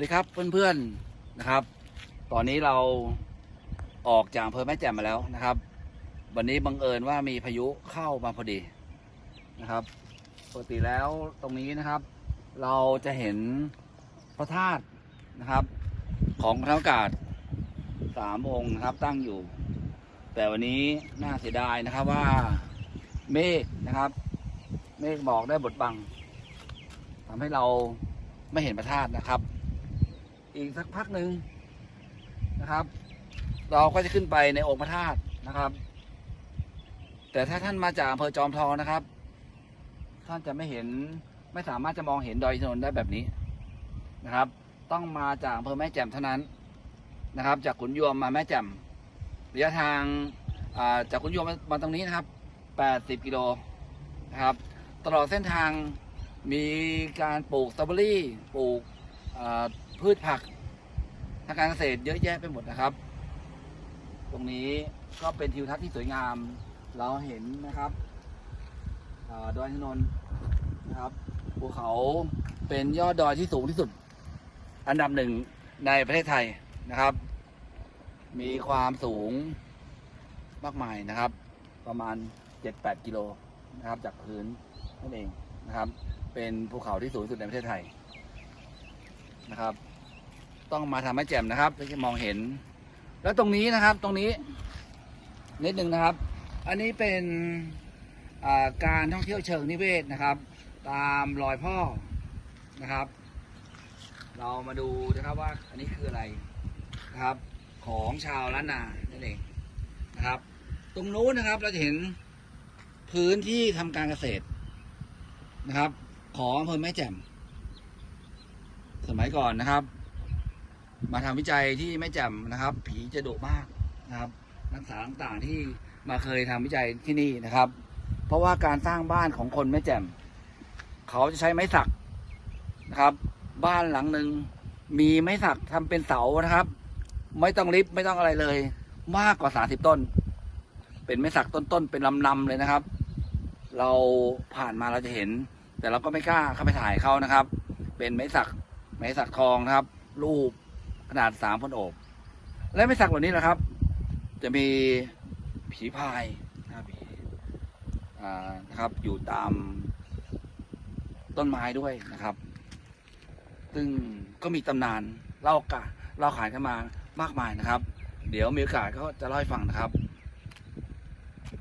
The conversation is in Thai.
สวัสดีครับเพื่อนๆนะครับ ตอนนี้เราออกจากอำเภอแม่แจ่มมาแล้วนะครับ วันนี้บังเอิญว่ามีพายุเข้ามาพอดีนะครับปกติแล้วตรงนี้นะครับ เราจะเห็นพระธาตุนะครับ ของพระอากาศสามองค์นะครับตั้งอยู่ แต่วันนี้น่าเสียดายนะครับว่าเมฆนะครับ เมฆหมอกได้บดบังทำให้เราไม่เห็นพระธาตุนะครับ อีกสักพักหนึ่งนะครับ เราก็จะขึ้นไปในองค์พระธาตุนะครับ แต่ถ้าท่านมาจากอำเภอจอมทองนะครับ ท่านจะไม่เห็นไม่สามารถจะมองเห็นดอยอินทนนท์ได้แบบนี้นะครับ ต้องมาจากอำเภอแม่แจ่มเท่านั้นนะครับ จากขุนยวมมาแม่แจ่มระยะทางาจากขุนยวมมามาตรงนี้นะครับ80กิโลนะครับ ตลอดเส้นทางมีการปลูกสตรอเบอรี่ปลูก พืชผักทางการเกษตรเยอะแยะไปหมดนะครับ ตรงนี้ก็เป็นทิวทัศน์ที่สวยงาม เราเห็นนะครับอดอยอินนนท์นะครับภูเขาเป็นยอดดอยที่สูงที่สุด อันดับหนึ่งในประเทศไทยนะครับ มีความสูงมากมายนะครับ ประมาณ 7-8 กิโลนะครับ จากพื้นนั่นเองนะครับ เป็นภูเขาที่สูงที่สุดในประเทศไทย นะครับ ต้องมาทำให้แจ่มนะครับถึงจะมองเห็น แล้วตรงนี้นะครับตรงนี้ นิดนึงนะครับ อันนี้เป็นการท่องเที่ยวเชิงนิเวศนะครับ ตามรอยพ่อนะครับ เรามาดูนะครับว่าอันนี้คืออะไรนะครับ ของชาวล้านนานั่นเองนะครับ ตรงนู้นนะครับเราจะเห็นพื้นที่ทำการเกษตรนะครับ ของอำเภอแม่แจ่ม สมัยก่อนนะครับ มาทำวิจัยที่แม่แจ่มนะครับ ผีจะดุมากนะครับนักศึกษาต่างๆที่มาเคยทำวิจัยที่นี่นะครับ เพราะว่าการสร้างบ้านของคนแม่แจ่มเขาจะใช้ไม้สักนะครับ บ้านหลังหนึ่งมีไม้สักทำเป็นเสานะครับ ไม่ต้องลิฟต์ไม่ต้องอะไรเลย มากกว่าสาสิบต้น เป็นไม้สักต้นๆเป็นลำๆเลยนะครับ เราผ่านมาเราจะเห็น แต่เราก็ไม่กล้าเข้าไปถ่ายเขานะครับ เป็นไม้สัก ไม้สักทองนะครับ รูปขนาดสามคนโอบ และไม้สักเหล่านี้นะครับ จะมีผีพายนะครับผีอ่านะครับ อยู่ตามต้นไม้ด้วยนะครับ ซึ่งก็มีตำนานเล่ากาเล่าขานกันมามากมายนะครับ เดี๋ยวมีโอกาสก็จะเล่าให้ฟังนะครับ